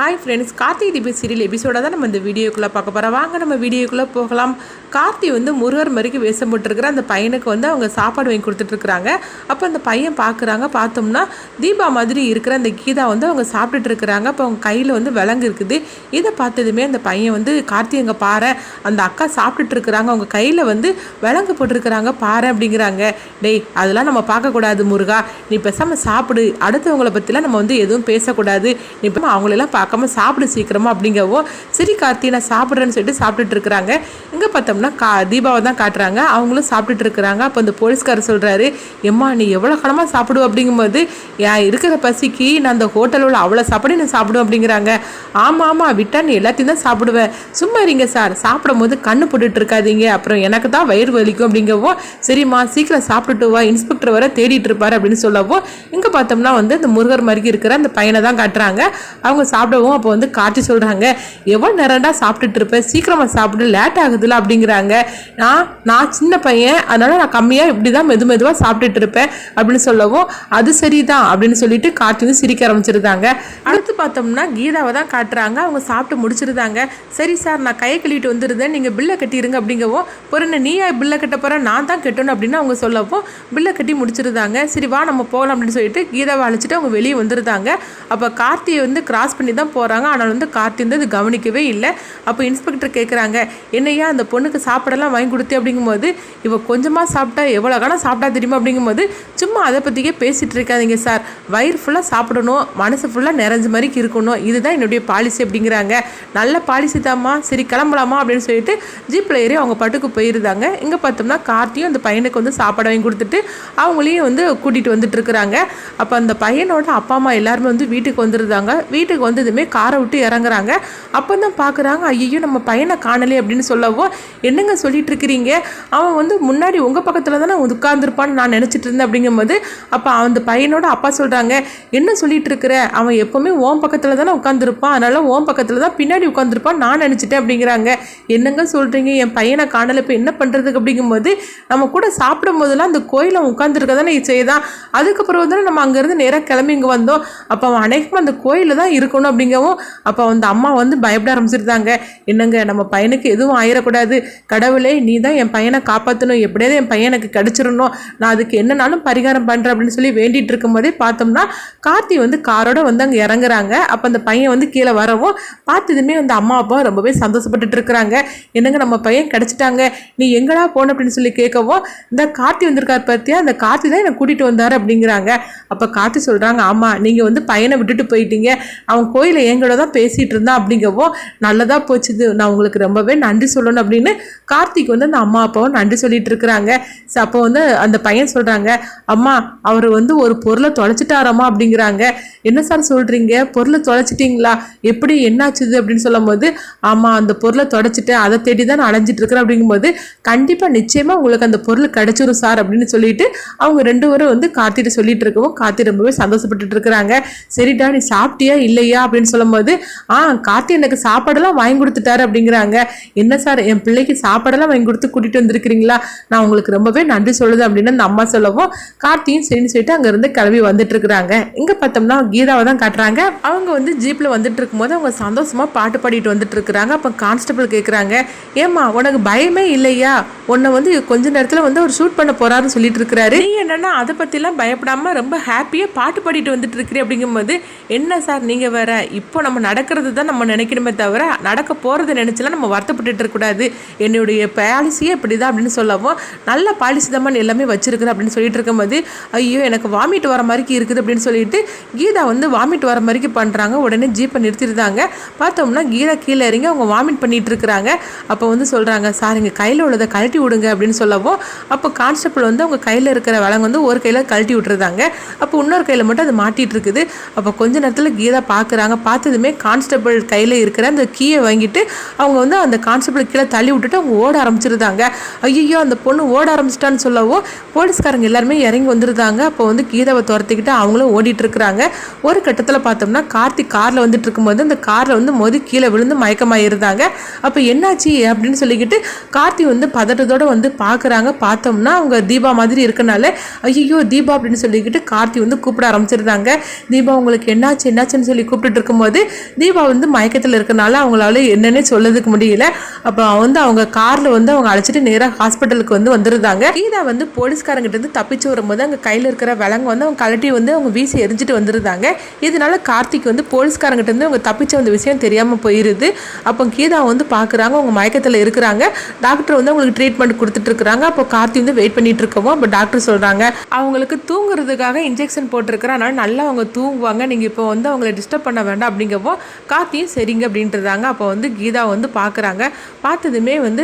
Hi friends Karthigai Deepam serial எபிசோட தான் நம்ம இந்த வீடியோக்குள்ளே பார்க்க போகிறோம் வாங்க நம்ம வீடியோக்குள்ளே போகலாம். கார்த்தி வந்து முருகர் மாதிரிக்கு வேஷம் போட்டுருக்குற அந்த பையனுக்கு வந்து அவங்க சாப்பாடு வாங்கி கொடுத்துட்ருக்குறாங்க. அப்போ அந்த பையன் பார்க்குறாங்க பார்த்தோம்னா தீபா மாதிரி இருக்கிற அந்த கீதா வந்து அவங்க சாப்பிட்டுட்டு இருக்கிறாங்க அப்போ அவங்க கையில் வந்து விலங்கு இருக்குது. இதை பார்த்ததுமே அந்த பையன் வந்து கார்த்தி அங்கே பாரு. அந்த அக்கா சாப்பிட்டுட்டு இருக்கிறாங்க அவங்க கையில் வந்து விலங்கு போட்டிருக்கிறாங்க. பாரு அப்படிங்கிறாங்க. டேய் அதெல்லாம் நம்ம பார்க்கக்கூடாது முருகா. நீ பேசாமல் சாப்பிடு. அடுத்தவங்கள பற்றிலாம் நம்ம வந்து எதுவும் பேசக்கூடாது. நீ இப்போ அவங்களெல்லாம் பார்க்காம சாப்பிடு சீக்கிரமா அப்படிங்கவோ சரி கார்த்தி நான் சாப்பிட்றேன்னு சொல்லிட்டு சாப்பிட்டுட்டு இருக்கிறாங்க. இங்கே பார்த்தோம்னா கா தீபாவை தான் காட்டுறாங்க. அவங்களும் சாப்பிட்டுட்டு இருக்கிறாங்க. அப்போ அந்த போலீஸ்காரர் சொல்கிறாரு எம்மா நீ எவ்வளோ காலமாக சாப்பிடுவோம் அப்படிங்கும்போது இருக்கிற பசிக்கு நான் அந்த ஹோட்டலில் உள்ள அவ்வளோ சாப்பாடு நான் சாப்பிடுவேன் அப்படிங்கிறாங்க. ஆமாம் ஆமாம் விட்டா நீ எல்லாத்தையும் தான் சாப்பிடுவேன் சும்மா இருங்க சார். சாப்பிடும் போது கண்ணு போட்டுட்டு இருக்காதீங்க. அப்புறம் எனக்கு தான் வயிறு வலிக்கும் அப்படிங்கவும் சரிம்மா சீக்கிரம் சாப்பிட்டுட்டு வா. இன்ஸ்பெக்டர் வர தேடிட்டு இருப்பார் அப்படின்னு சொல்லவும் இங்கே பார்த்தோம்னா வந்து இந்த முருகர் மாதிரி இருக்கிற அந்த பையனை தான் காட்டுறாங்க. அவங்க சாப்பிடவும் அப்போ வந்து காட்டி சொல்கிறாங்க எவ்வளோ நேரம்டா சாப்பிட்டுட்டு இருப்பேன் சீக்கிரமாக சாப்பிட்டு லேட் ஆகுதுல அப்படிங்கிறாங்க. நான் நான் சின்ன பையன் அதனால் நான் கம்மியாக இப்படி தான் மெது மெதுவாக சாப்பிட்டுட்டு இருப்பேன் அப்படின்னு சொல்லவும் அது சரிதான் அப்படின்னு சொல்லிட்டு காட்டி வந்து சிரிக்க ஆரம்பிச்சிருந்தாங்க. அடுத்து பார்த்தோம்னா கீதாவை தான் காட்டுறாங்க. அவங்க சாப்பிட்டு முடிச்சிருந்தாங்க. சரி சார் நான் கையை கழுவிட்டு வந்துருந்தேன். நீங்கள் பில்லை கட்டிடுங்க அப்படிங்கவும் பொருள் நீயா பில்லை கட்ட போகிற நான் தான் கட்டணும் அப்படின்னு அவங்க சொல்லவும் பில்லை கட்டி முடிச்சிருந்தாங்க. சரி வா நம்ம போகலாம் அப்படின்னு சொல்லிட்டு கீதாவை அழைச்சிட்டு அவங்க வெளியே வந்துருந்தாங்க. அப்போ கார்த்தியை வந்து கிராஸ் பண்ணி தான் போகிறாங்க ஆனால் வந்து கார்த்தி வந்து அது கவனிக்கவே இல்லை. அப்போ இன்ஸ்பெக்டர் கேட்குறாங்க என்னையா அந்த பொண்ணுக்கு சாப்பாடெல்லாம் வாங்கி கொடுத்தே? அப்படிங்கும்போது இவ கொஞ்சமாக சாப்பிட்டா எவ்வளோ காலம் சாப்பிட்டா தெரியுமா? அப்படிங்கும்போது சும்மா அதை பற்றியே பேசிகிட்டு இருக்காதீங்க சார். வயிறு ஃபுல்லாக சாப்பிடணும் மனசு ஃபுல்லாக நிறைஞ்ச மாதிரி இருக்கணும். இதுதான் என்னுடைய பாலிசி அப்படிங்கிறாங்க. நல்ல பாலிசி தாம்மா. சரி கிளம்பலாமா? அப்படின்னு சொல்லிட்டு ஜீப்பில் ஏறி அவங்க பாட்டுக்கு போயிருந்தாங்க. இங்கே பார்த்தோம்னா கார்த்தியும் அந்த பையனுக்கு வந்து சாப்பாடு வாங்கி கொடுத்துட்டு அவங்களையும் வந்து கூட்டிகிட்டு வந்துட்டு இருக்கிறாங்க. அப்போ அந்த பையனோட அப்பா அம்மா எல்லாருமே வந்து வீட்டுக்கு வந்துருந்தாங்க. வீட்டுக்கு வந்ததுமே காரை விட்டு இறங்குறாங்க. அப்போ தான் பார்க்குறாங்க ஐயோ நம்ம பையனை காணலே அப்படின்னு சொல்லவோ என்னங்க சொல்லிட்டு இருக்கிறீங்க? அவன் வந்து முன்னாடி உங்கள் பக்கத்தில் தானே உட்காந்துருப்பான்னு நான் நினச்சிட்டு இருந்தேன் அப்படிங்கும்போது அப்போ அந்த பையனோட அப்பா சொல்கிறாங்க என்ன சொல்லிட்டு இருக்கிற? அவன் எப்போவுமே ஓம் பக்கத்தில் தானே உட்காந்துருப்பான் அதனால் ஓம் பக்கத்தில் தான் பின்னாடி உட்காந்துருப்பான் நான் நினச்சிட்டேன் அப்படிங்கிறாங்க. என்னங்க சொல்கிறீங்க என் பையனை காணலை இப்போ என்ன பண்ணுறதுக்கு அப்படிங்கும்போது நம்ம கூட சாப்பிடும் போதெல்லாம் அந்த கோயிலை உட்காந்துருக்க தானே செய்தான் அதுக்கப்புறம் வந்து நம்ம அங்கேருந்து நேராக கிளம்பி இங்கே வந்தோம். அப்போ அவன் அனைக்கும் அந்த கோயிலில் தான் இருக்கணும் அப்படிங்கவும் அப்போ அந்த அம்மா வந்து பயப்பட ஆரம்பிச்சிருந்தாங்க. என்னங்க நம்ம பையனுக்கு எதுவும் ஆயிடக்கூடாது கடவுளே நீ தான் என் பையனை காப்பாற்றணும் எப்படியாவது என் பையனுக்கு கிடச்சிடணும். நான் அதுக்கு என்னனாலும் பரிகாரம் பண்ணுறேன் அப்படின்னு சொல்லி வேண்டிகிட்டு இருக்கும்போதே பார்த்தோம்னா கார்த்தி வந்து காரோட வந்து அங்கே இறங்குறாங்க. அப்போ அந்த பையன் வந்து கீழே வரவும் பார்த்ததுமே அந்த அம்மா அப்பா ரொம்பவே சந்தோஷப்பட்டுட்டு இருக்கிறாங்க. என்னங்க நம்ம பையன் கிடச்சிட்டாங்க. நீ எங்கடா போன அப்படின்னு சொல்லி கேட்கவும் இந்த கார்த்தி வந்திருக்கார் பார்த்தியா அந்த கார்த்தி தான் என்னை கூட்டிகிட்டு வந்தார் அப்படிங்கிறாங்க. அப்போ கார்த்தி சொல்கிறாங்க ஆமாம் நீங்கள் வந்து பையனை விட்டுட்டு போயிட்டீங்க. அவன் கோயில் எங்களோட தான் பேசிகிட்டு இருந்தா அப்படிங்கவோ நல்லதாக போச்சுது. நான் உங்களுக்கு ரொம்பவே நன்றி சொல்லணும் அப்படின்னு கார்த்திக் வந்து அந்த அம்மா அப்பாவும் நன்றி சொல்லிட்டு இருக்கிறாங்க. ஸோ அப்போ வந்து அந்த பையன் சொல்கிறாங்க அம்மா அவர் வந்து ஒரு பொருளை தொலைச்சிட்டாராமா? அப்படிங்கிறாங்க. என்ன சார் சொல்கிறீங்க பொருளை தொலைச்சிட்டிங்களா? எப்படி என்னாச்சுது? அப்படின்னு சொல்லும்போது ஆமாம் அந்த பொருளை தொலைச்சிட்டேன். அதை தேடி தான் நான் அலைஞ்சிட்டு இருக்கிறேன். அப்படிங்கும்போது கண்டிப்பாக நிச்சயமாக உங்களுக்கு அந்த பொருள் கிடைச்சிரும் சார். அப்படின்னு சொல்லிட்டு அவங்க ரெண்டு பேரும் வந்து கார்த்திட்ட சொல்லிட்டு இருக்கவும் கார்த்தி ரொம்பவே சந்தோஷப்பட்டுட்டு இருக்கிறாங்க. சரிடா நீ சாப்பிட்டியா? இல்லையா? அப்படின்னு சொல்லும்போது ஆ கார்த்தி எனக்கு சாப்பாடெல்லாம் வாங்கி கொடுத்துட்டாரு அப்படிங்கிறாங்க. என்ன சார் என் பிள்ளைக்கு சாப்பாடெல்லாம் வாங்கி கொடுத்து கூட்டிட்டு வந்திருக்கிறீங்களா? நான் உங்களுக்கு ரொம்பவே நன்றி சொல்லுது அப்படின்னு அந்த அம்மா சொல்லவும் கார்த்தியும் சரின்னு சொல்லிட்டு அங்கேருந்து கிளம்பி வந்துட்டு இருக்கிறாங்க இங்கே பார்த்தோம்னா கீதாவை தான் காட்டுறாங்க. அவங்க வந்து ஜீப்பில் வந்துட்டு இருக்கும்போது அவங்க சந்தோஷமாக பாட்டு பாடிட்டு வந்துட்டு இருக்கிறாங்க அப்போ கான்ஸ்டபிள் கேட்குறாங்க ஏம்மா உனக்கு பயமே இல்லையா? உன்னை வந்து கொஞ்ச நேரத்தில் வந்து அவர் ஷூட் பண்ண போகிறாருன்னு சொல்லிட்டு இருக்கிறாரு நீ என்னன்னா அதை பற்றிலாம் பயப்படாமல் ரொம்ப ஹாப்பியாக பாட்டு பாடிட்டு வந்துட்டு இருக்கிறீ அப்படிங்கும்போது என்ன சார் நீங்கள் வேற இப்போ நம்ம நடக்கிறது தான் நம்ம நினைக்கணுமே தவிர நடக்க போகிறத நினச்சலாம் நம்ம வருத்தப்பட்டுட்டு இருக்கக்கூடாது. என்னுடைய பாலிசியே இப்படி தான் அப்படின்னு சொல்லவும் நல்ல பாலிசி தான் எல்லாமே வச்சிருக்கிறேன் அப்படின்னு சொல்லிட்டு இருக்கும்போது ஐயோ எனக்கு வாமிட் வர மாதிரி இருக்குது அப்படின்னு சொல்லிட்டு கீதா வந்து வாமிட் வர மாதிரி பண்ணுறாங்க உடனே ஜீப்பை நிறுத்திடுறாங்க. பார்த்தோம்னா கீதா கீழே இறங்கி அவங்க வாமிட் பண்ணிட்டு இருக்கிறாங்க. அப்போ வந்து சொல்கிறாங்க சார் இங்கே கையில் உள்ளதை கழட்டி விடுங்க அப்படின்னு சொல்லவும் அப்போ கான்ஸ்டபிள் வந்து அவங்க கையில் இருக்கிற விலங்கு வந்து ஒரு கையில் கழட்டி விட்டுருந்தாங்க. அப்போ இன்னொரு கையில் மட்டும் அது மாட்டிகிட்டு இருக்குது. அப்போ கொஞ்ச நேரத்தில் கீதா பார்க்குறாங்க பார்த்ததுமே கான்ஸ்டபிள் கையில் இருக்கிற அந்த கீயை வாங்கிட்டு அவங்க வந்து அந்த கான்ஸ்டபிள் கீழே தள்ளி விட்டுட்டு அவங்க ஓட ஆரம்பிச்சிருந்தாங்க. ஐயோ அந்த பொண்ணு ஓட ஆரம்பிச்சிட்டான்னு சொல்லவும் போலீஸ்காரங்க எல்லாருமே இறங்கி வந்துருந்தாங்க. அப்போ வந்து கீதாவை துரத்திக்கிட்டு அவங்களும் ஓடிட்டு இருக்கிறாங்க. ஒரு கட்டத்தில் பார்த்தோம்னா கார்த்திக் காரில் வந்துட்டு இருக்கும்போது அந்த காரில் வந்து மோதி கீழே விழுந்து மயக்கமாயிருந்தாங்க. அப்போ என்னாச்சு அப்படின்னு சொல்லிக்கிட்டு கார்த்தி வந்து பதட்டத்தோடு வந்து பார்க்குறாங்க. பார்த்தோம்னா அவங்க தீபா மாதிரி இருக்கனால ஐயோ தீபா அப்படின்னு சொல்லிக்கிட்டு கார்த்தி வந்து கூப்பிட ஆரம்பிச்சிருந்தாங்க. தீபா உங்களுக்கு என்னாச்சு என்னாச்சுன்னு சொல்லி கூப்பிட்டு இருக்கும்போது தீபா வந்து மயக்கத்தில் இருக்கனால அவங்களால என்னன்னு சொல்லதுக்கு முடியல. அப்போ வந்து அவங்க காரில் வந்து அவங்க அழைச்சிட்டு நேராக ஹாஸ்பிட்டலுக்கு வந்து வந்துருந்தாங்க. கீதா வந்து போலீஸ்காரங்கிட்ட இருந்து தப்பிச்சு வரும்போது அங்கே கையில் இருக்கிற விலங்கு வந்து அவங்க கழட்டி வந்து அவங்க வீசி எரிஞ்சிட்டு வந்துருந்தாங்க. இதனால கார்த்திக் வந்து போலீஸ்காரங்கிட்ட இருந்து அவங்க தப்பிச்ச வந்த விஷயம் தெரியாமல் போயிருது. அப்போ கீதா வந்து பார்க்குறாங்க அவங்க மயக்கத்தில் இருக்கிறாங்க. டாக்டர் வந்து அவங்களுக்கு ட்ரீட்மெண்ட் கொடுத்துட்டு இருக்கிறாங்க. அப்போ கார்த்தி வந்து வெயிட் பண்ணிட்டு இருக்கவும் அப்போ டாக்டர் சொல்கிறாங்க அவங்களுக்கு தூங்குறதுக்காக இன்ஜெக்ஷன் போட்டிருக்கிறேன். அதனால நல்லா அவங்க தூங்குவாங்க. நீங்கள் இப்போ வந்து அவங்கள டிஸ்டர்ப் பண்ண வேண்டாம் அப்படிங்கப்போ கார்த்தியும் சரிங்க அப்படின்றதாங்க அப்போ வந்து கீதா வந்து பார்க்குறாங்க பார்த்ததுமே வந்து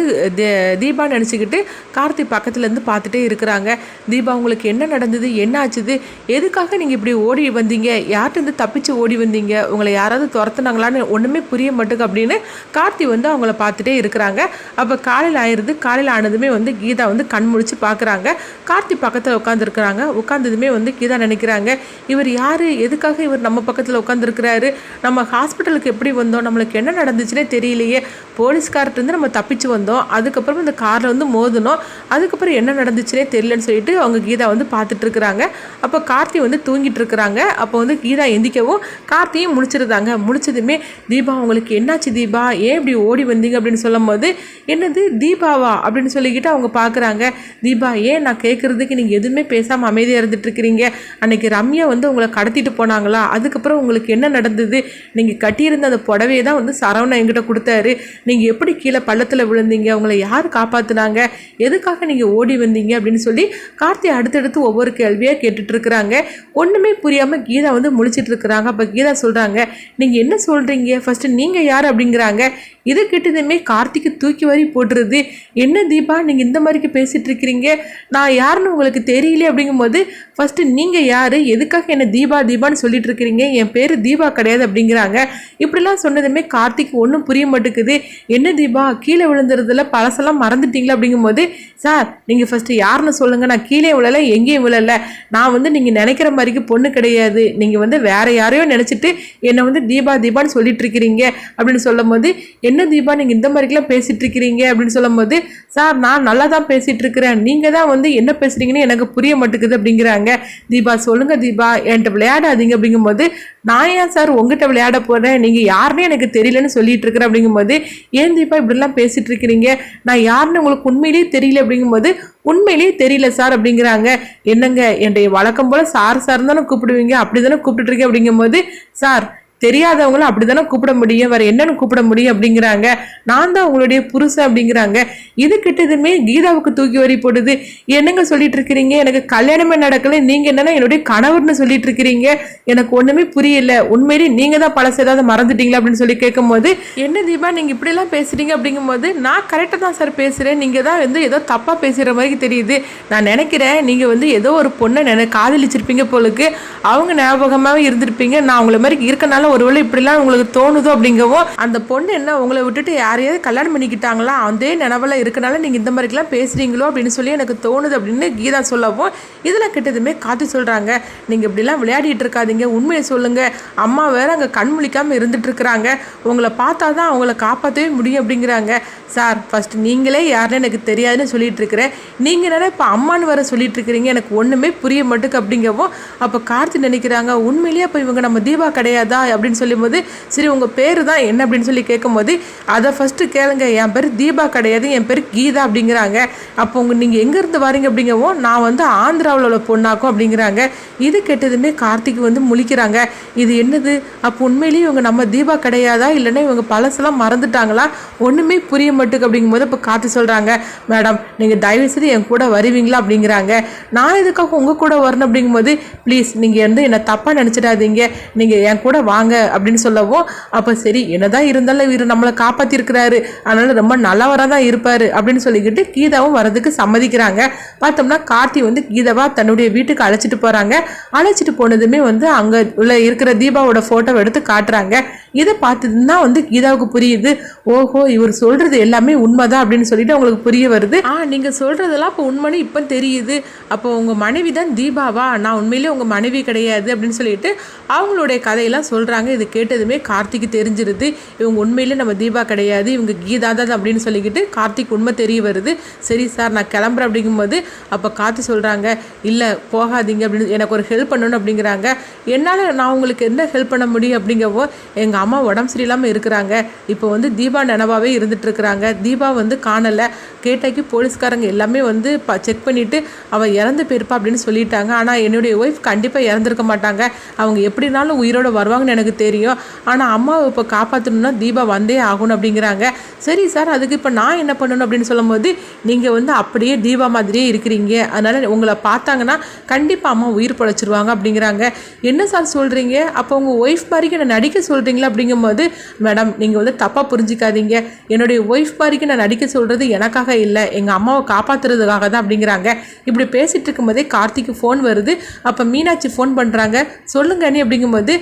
தீபா நினச்சிக்கிட்டு கார்த்தி பக்கத்துலேருந்து பார்த்துட்டே இருக்கிறாங்க. தீபா உங்களுக்கு என்ன நடந்தது? என்ன ஆச்சுது? எதுக்காக நீங்கள் இப்படி ஓடி வந்தீங்க? யார்கிட்டருந்து தப்பிச்சு ஓடி வந்தீங்க? உங்களை யாராவது துரத்துனாங்களான்னு ஒன்றுமே புரிய மாட்டுக்கு அப்படின்னு கார்த்தி வந்து அவங்கள பார்த்துட்டே இருக்கிறாங்க. அப்போ காலையில் ஆயிடுது. காலையில் ஆனதுமே வந்து கீதா வந்து கண் முழிச்சு பார்க்குறாங்க கார்த்தி பக்கத்தில் உட்காந்துருக்குறாங்க உட்காந்ததுமே வந்து கீதா நினைக்கிறாங்க. இவர் யார்? எதுக்காக இவர் நம்ம பக்கத்தில் உட்காந்துருக்கிறாரு நம்ம ஹாஸ்பிட்டலுக்கு எப்படி வந்தோம் நம்மளுக்கு என்ன நடந்துச்சுன்னே தெரியலையே. போலீஸ்கார்ட்டேருந்து நம்ம தப்பிச்சு வந்தோம். அதுக்கப்புறம் இந்த காரில் வந்து மோதினோம். அதுக்கப்புறம் என்ன நடந்துச்சுன்னே தெரியலன்னு சொல்லிட்டு அவங்க கீதா வந்து பார்த்துட்ருக்குறாங்க அப்போ கார்த்தி வந்து தூங்கிட்டு இருக்கிறாங்க. அப்போ வந்து கீதா எந்திக்கவும் கார்த்தியும் முடிச்சிருந்தாங்க முடிச்சதுமே தீபா உங்களுக்கு என்னாச்சு தீபா? ஏன் இப்படி ஓடி வந்தீங்க? அப்படின்னு சொல்லும் போது என்னது தீபாவா? அப்படின்னு சொல்லிக்கிட்டு அவங்க பார்க்குறாங்க. தீபா ஏன் நான் கேட்குறதுக்கு நீங்கள் எதுவுமே பேசாமல் அமைதியாக இருந்துட்டு இருக்கிறீங்க? அன்னைக்கு ரம்யா வந்து உங்களை கடத்திட்டு போனாங்களா? அதுக்கப்புறம் உங்களுக்கு என்ன நடந்தது? நீங்கள் கட்டியிருந்த அந்த புடவையை தான் வந்து சரவணன் என்கிட்ட கொடுத்தாரு. நீங்கள் எப்படி கீழே பள்ளத்தில் விழுந்தீங்க? உங்களை யார் காப்பாற்றினாங்க எதுக்காக நீங்கள் ஓடி வந்தீங்க? அப்படின்னு சொல்லி கார்த்தி அடுத்தடுத்து ஒவ்வொரு கேள்வியாக கேட்டுட்ருக்குறாங்க ஒன்றுமே புரியாமல் கீதா வந்து முழிச்சிட்டு இருக்கிறாங்க அப்போ கீதா சொல்கிறாங்க நீங்கள் என்ன சொல்கிறீங்க ஃபஸ்ட்டு நீங்கள் யார்? அப்படிங்கிறாங்க. இதை கிட்டதுமே கார்த்திக்கு தூக்கி வாரி போட்டுருது. என்ன தீபா நீங்கள் இந்த மாதிரிக்கு பேசிகிட்டு இருக்கிறீங்க நான் யாருன்னு உங்களுக்கு தெரியல அப்படிங்கும்போது ஃபஸ்ட்டு நீங்கள் யார்? எதுக்காக என்ன தீபா தீபான்னு சொல்லிட்டு இருக்கிறீங்க என் பேர் தீபா கிடையாது. அப்படிங்கிறாங்க. இப்படிலாம் சொன்னதுமே கார்த்திக் ஒன்றும் புரிய மாட்டேங்குது. என்ன தீபா கீழே விழுந்துறதுல பழசெல்லாம் மறந்துட்டீங்களா அப்படிங்கும்போது சார் நீங்கள் ஃபஸ்ட்டு யாருன்னு சொல்லுங்கள் நான் கீழே விழலை எங்கேயும் விழலை. நான் வந்து நீங்கள் நினைக்கிற மாதிரிக்கு பொண்ணு கிடையாது. நீங்கள் வந்து வேற யாரையோ நினச்சிட்டு என்னை வந்து தீபா தீபான்னு சொல்லிட்டு இருக்கிறீங்க அப்படின்னு சொல்லும்போது என்ன தீபா நீங்கள் இந்த மாதிரிக்கெல்லாம் பேசிட்டு இருக்கிறீங்க அப்படின்னு சொல்லும்போது சார் நான் நல்லா தான் பேசிட்டு இருக்கிறேன் நீங்கள் தான் வந்து என்ன பேசுறீங்கன்னு எனக்கு புரிய மாட்டேங்குது. அப்படிங்கிறாங்க. தீபா சொல்லுங்க தீபா. என்கிட்ட விளையாடாதீங்க. அப்படிங்கும்போது நான் ஏன் சார் உங்ககிட்ட விளையாட போறேன். நீங்கள் யாருன்னு எனக்கு தெரியலன்னு சொல்லிட்டு இருக்கிற அப்படிங்கும்போது ஏந்திப்பா இப்படிலாம் பேசிட்டு இருக்கிறீங்க? நான் யாருன்னு உங்களுக்கு உண்மையிலேயே தெரியல அப்படிங்கும்போது உண்மையிலேயே தெரியல சார் அப்படிங்கிறாங்க. என்னங்க என்னுடைய வழக்கம் போல் சார் சார் தானே கூப்பிடுவீங்க? அப்படி தானே கூப்பிட்டுருக்கேன் அப்படிங்கும்போது சார் தெரியாதவங்களும் அப்படிதானே கூப்பிட முடியும்? வேற என்னன்னு கூப்பிட முடியும் அப்படிங்கிறாங்க. நான் தான் உங்களுடைய புருஷன் அப்படிங்கிறாங்க. இது கிட்டதுமே கீதாவுக்கு தூக்கி வரி போடுது. என்னங்க சொல்லிட்டு இருக்கிறீங்க? எனக்கு கல்யாணமே நடக்கல. நீங்க என்னன்னா என்னுடைய கணவர்னு சொல்லிட்டு இருக்கிறீங்க. எனக்கு ஒண்ணுமே புரியல. உண்மையிலேயே நீங்க தான் பழசு ஏதாவது மறந்துட்டீங்களா அப்படின்னு சொல்லி கேட்கும்போது என்ன தீபா நீங்க இப்படி எல்லாம் பேசுறீங்க? அப்படிங்கும்போது நான் கரெக்டாக தான் சார் பேசுறேன். நீங்க தான் வந்து ஏதோ தப்பா பேசுற மாதிரி தெரியுது. நான் நினைக்கிறேன் நீங்க வந்து ஏதோ ஒரு பொண்ணை காதலிச்சிருப்பீங்க போலுக்கு. அவங்க ஞாபகமாகவே இருந்திருப்பீங்க. நான் உங்களை மாதிரி இருக்கனால ஒருவேளை இப்படிலாம் உங்களுக்கு தோணுதோ அப்படிங்கவோ அந்த பொண்ணு என்ன உங்களை விட்டுட்டு யாரையாவது கல்யாணம் பண்ணிக்கிட்டாங்களா? அதே நினைவுல இருக்கனால நீங்கள் இந்த மாதிரிக்கெல்லாம் பேசுகிறீங்களோ அப்படின்னு சொல்லி எனக்கு தோணுது அப்படின்னு கீதா சொல்லவும் இதில் கிட்டதுமே காத்து சொல்கிறாங்க நீங்கள் இப்படிலாம் விளையாடிட்டு இருக்காதீங்க. உண்மையை சொல்லுங்கள் அம்மா வேறு அங்கே கண் முழிக்காமல் இருந்துட்டுருக்குறாங்க உங்களை பார்த்தா தான் அவங்கள காப்பாற்றவே முடியும் அப்படிங்கிறாங்க. சார் ஃபஸ்ட்டு நீங்களே யாருன்னு எனக்கு தெரியாதுன்னு சொல்லிட்டு இருக்கிறேன் நீங்கள் என்ன இப்போ அம்மான்னு வர சொல்லிட்டு இருக்கிறீங்க? எனக்கு ஒன்றுமே புரிய மாட்டுக்கு அப்படிங்கவும் அப்போ கார்த்தி நினைக்கிறாங்க உண்மையிலேயே அப்போ இவங்க நம்ம தீபா கிடையாதா? அப்படின்னு சொல்லும்போது சரி உங்கள் பேர் தான் என்ன அப்படின்னு சொல்லி கேட்கும்போது அதை ஃபஸ்ட்டு கேளுங்க. என் பேர் தீபா கிடையாது என் பேர் கீதா அப்படிங்கிறாங்க. அப்போ உங்கள் நீங்கள் எங்கேருந்து வரீங்க அப்படிங்கவும் நான் வந்து ஆந்திராவில் உள்ள பொண்ணாக்கும் அப்படிங்கிறாங்க. இது கெட்டதுமே கார்த்திக் வந்து முழிக்கிறாங்க. இது என்னது? அப்போ உண்மையிலேயே இவங்க நம்ம தீபா கிடையாதா? இல்லைன்னா இவங்க பழசெல்லாம் மறந்துட்டாங்களா? ஒன்றுமே புரிய மாட்டுக்கு அப்படிங்கும்போது இப்போ காத்து சொல்கிறாங்க மேடம் நீங்கள் தயவுசெய்து என் கூட வருவீங்களா? அப்படிங்கிறாங்க. நான் எதுக்காக உங்கள் கூட வரணும் அப்படிங்கும்போது ப்ளீஸ் நீங்கள் வந்து என்னை தப்பாக நினச்சிடாதீங்க. நீங்கள் என் கூட வாங்க அப்படின்னு சொல்லவும் அப்போ சரி என்னதான் இருந்தாலும் இவர் நம்மளை காப்பாற்றிருக்கிறாரு அதனால ரொம்ப நல்லவராக தான் இருப்பார் அப்படின்னு சொல்லிக்கிட்டு கீதாவும் வரதுக்கு சம்மதிக்கிறாங்க. பார்த்தோம்னா கார்த்தி வந்து கீதாவா தன்னுடைய வீட்டுக்கு அழைச்சிட்டு போகிறாங்க அழைச்சிட்டு போனதுமே வந்து அங்கே உள்ள இருக்கிற தீபாவோட ஃபோட்டோவை எடுத்து காட்டுறாங்க. இதை பார்த்துதான் தான் வந்து கீதாவுக்கு புரியுது. ஓஹோ இவர் சொல்கிறது எல்லாமே உண்மைதான் அப்படின்னு சொல்லிட்டு அவங்களுக்கு புரிய வருது. ஆ நீங்கள் சொல்கிறதெல்லாம் இப்போ உண்மைன்னு இப்போ தெரியுது. அப்போ உங்கள் மனைவி தான் தீபாவா? நான் உண்மையிலேயே உங்கள் மனைவி கிடையாது அப்படின்னு சொல்லிட்டு அவங்களுடைய கதையெல்லாம் சொல்கிறாங்க சொல்கிறாங்க இது கேட்டதுமே கார்த்திக்கு தெரிஞ்சிருது. இவங்க உண்மையிலே நம்ம தீபா கிடையாது. இவங்க கீதா தான் அப்படின்னு சொல்லிக்கிட்டு கார்த்திக் உண்மை தெரிய வருது. சரி சார் நான் கிளம்புறேன் அப்படிங்கும்போது அப்போ கார்த்தி சொல்கிறாங்க இல்லை போகாதீங்க அப்படின்னு. எனக்கு ஒரு ஹெல்ப் பண்ணணும் அப்படிங்கிறாங்க. என்னால் நான் உங்களுக்கு என்ன ஹெல்ப் பண்ண முடியும் அப்படிங்கவோ எங்கள் அம்மா உடம்பு சரியில்லாமல் இருக்கிறாங்க. இப்போ வந்து தீபா நினவாகவே இருந்துகிட்ருக்குறாங்க தீபா வந்து காணலை. கேட்டாக்கி போலீஸ்காரங்க எல்லாமே வந்து ப செக் பண்ணிவிட்டு அவள் இறந்து போயிருப்பா அப்படின்னு சொல்லிட்டாங்க. ஆனால் என்னுடைய ஒய்ஃப் கண்டிப்பாக இறந்துருக்க மாட்டாங்க. அவங்க எப்படினாலும் உயிரோடு வருவாங்கன்னு எனக்கு தெரியும். ஆனால் அம்மாவை இப்போ காப்பாற்றணும்னா தீபா வந்தே ஆகணும் அப்படிங்கிறாங்க. சரி சார் அதுக்கு இப்போ நான் என்ன பண்ணணும் அப்படின்னு சொல்லும்போது நீங்கள் வந்து அப்படியே தீபா மாதிரியே இருக்கிறீங்க. அதனால் உங்களை பார்த்தாங்கன்னா கண்டிப்பாக அம்மா உயிர் பழைச்சிருவாங்க அப்படிங்கிறாங்க. என்ன சார் சொல்கிறீங்க அப்போ உங்கள் ஒய்ஃப் மாதிரிக்கு நான் நடிக்க சொல்கிறீங்களா அப்படிங்கும்போது மேடம் நீங்கள் வந்து தப்பாக புரிஞ்சிக்காதீங்க. என்னுடைய ஒய்ஃப் மாதிரிக்கு நான் நடிக்க சொல்கிறது எனக்காக இல்லை. எங்கள் அம்மாவை காப்பாற்றுறதுக்காக தான் அப்படிங்கிறாங்க. இப்படி பேசிகிட்டு இருக்கும்போதே கார்த்திக்கு ஃபோன் வருது. அப்போ மீனாட்சி ஃபோன் பண்ணுறாங்க சொல்லுங்க நீ அப்படிங்கும்போது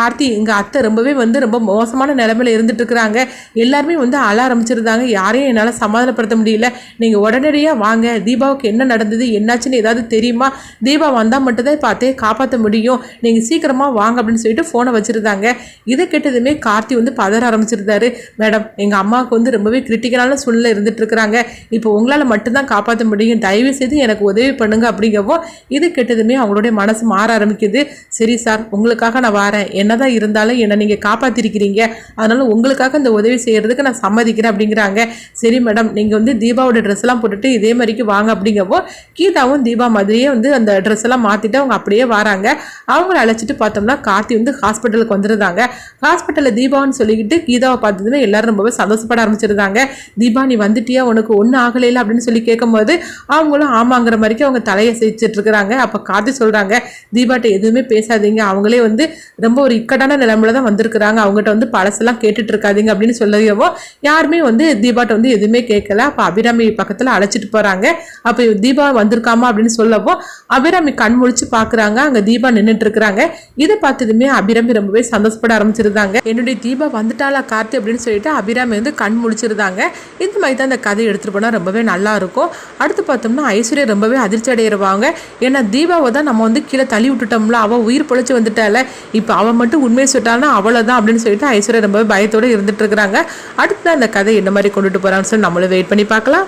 கார்த்தி எங்கள் அத்தை ரொம்பவே வந்து ரொம்ப மோசமான நிலமையில இருந்துட்டு இருக்கிறாங்க எல்லாருமே வந்து அழ ஆரம்பிச்சிருந்தாங்க. யாரையும் என்னால் சமாதானப்படுத்த முடியல. நீங்கள் உடனடியாக வாங்க. தீபாவுக்கு என்ன நடந்தது என்னாச்சுன்னு ஏதாவது தெரியுமா? தீபா வந்தால் மட்டும்தான் பார்த்தே காப்பாற்ற முடியும். நீங்கள் சீக்கிரமாக வாங்க அப்படின்னு சொல்லிட்டு ஃபோனை வச்சுருந்தாங்க. இதை கேட்டதுமே கார்த்தி வந்து பதற ஆரம்பிச்சிருந்தாரு. மேடம் எங்கள் அம்மாவுக்கு வந்து ரொம்பவே கிரிட்டிக்கலான சூழ்நிலை இருந்துட்டு இருக்கிறாங்க இப்போ உங்களால் மட்டும்தான் காப்பாற்ற முடியும். தயவு செய்து எனக்கு உதவி பண்ணுங்க அப்படிங்கவோ இது கேட்டதுமே அவங்களுடைய மனசு மாற ஆரம்பிக்குது. சரி சார் உங்களுக்காக நான் வரேன். என்னதான் இருந்தாலும் என்னை நீங்கள் காப்பாற்றிருக்கிறீங்க அதனால உங்களுக்காக இந்த உதவி செய்கிறதுக்கு நான் சம்மதிக்கிறேன் அப்படிங்கிறாங்க. சரி மேடம் நீங்கள் வந்து தீபாவோட ட்ரெஸ்லாம் போட்டுட்டு இதே மாதிரிக்கு வாங்க அப்படிங்கப்போ கீதாவும் தீபா மாதிரியே வந்து அந்த ட்ரெஸ் எல்லாம் மாற்றிட்டு அவங்க அப்படியே வராங்க. அவங்கள அழைச்சிட்டு பார்த்தோம்னா கார்த்தி வந்து ஹாஸ்பிட்டலுக்கு வந்துருந்தாங்க. ஹாஸ்பிட்டலில் தீபான்னு சொல்லிக்கிட்டு கீதாவை பார்த்ததுமே எல்லாரும் ரொம்பவே சந்தோஷப்பட ஆரம்பிச்சிருந்தாங்க. தீபா நீ வந்துட்டியா? உனக்கு ஒன்றும் ஆகலையில அப்படின்னு சொல்லி கேட்கும்போது அவங்களும் ஆமாங்கிற மாதிரிக்கு அவங்க தலையை செஞ்சுட்டு இருக்கிறாங்க. அப்போ கார்த்தி சொல்கிறாங்க தீபாட்ட எதுவுமே பேசாதீங்க. அவங்களே வந்து ரொம்ப ஒரு இக்கட்டான நிலைமையில தான் வந்திருக்கிறாங்க. அவங்ககிட்ட வந்து பழசெல்லாம் கேட்டுட்டு இருக்காதிங்க அப்படின்னு சொல்லவோ யாருமே வந்து தீபாட்ட வந்து எதுவுமே கேட்கல. அப்போ அபிராமி பக்கத்தில் அழைச்சிட்டு போகிறாங்க அப்போ தீபா வந்திருக்காமா அப்படின்னு சொல்லவோ அபிராமி கண் முழிச்சு பார்க்குறாங்க அங்கே தீபா நின்றுட்டு இருக்கிறாங்க. இதை பார்த்ததுமே அபிராமி ரொம்பவே சந்தோஷப்பட ஆரம்பிச்சிருந்தாங்க. என்னுடைய தீபா வந்துட்டாளா கார்த்தி அப்படின்னு சொல்லிட்டு அபிராமி வந்து கண் முழிச்சிருந்தாங்க. இந்த மாதிரி தான் அந்த கதை எடுத்துகிட்டு போனால் ரொம்பவே நல்லா இருக்கும். அடுத்து பார்த்தோம்னா ஐஸ்வர்யா ரொம்பவே அதிர்ச்சி அடைகிறவாங்க ஏன்னா தீபாவை தான் நம்ம வந்து கீழே தள்ளி விட்டுட்டோம்ல. அவள் உயிர் பொழைச்சி வந்துட்டால இப்போ அவள் மட்டும் உண்மையை சொல்லிட்டானா அவ்வளோதான் அப்படின்னு சொல்லிட்டு ஐஸ்வர்யா ரொம்பவே பயத்தோடு இருந்துட்டு இருக்கிறாங்க. அடுத்து அந்த கதை என்ன மாதிரி கொண்டுட்டு போகிறான்னு சொல்லி நம்மளும் வெயிட் பண்ணி பார்க்கலாம்.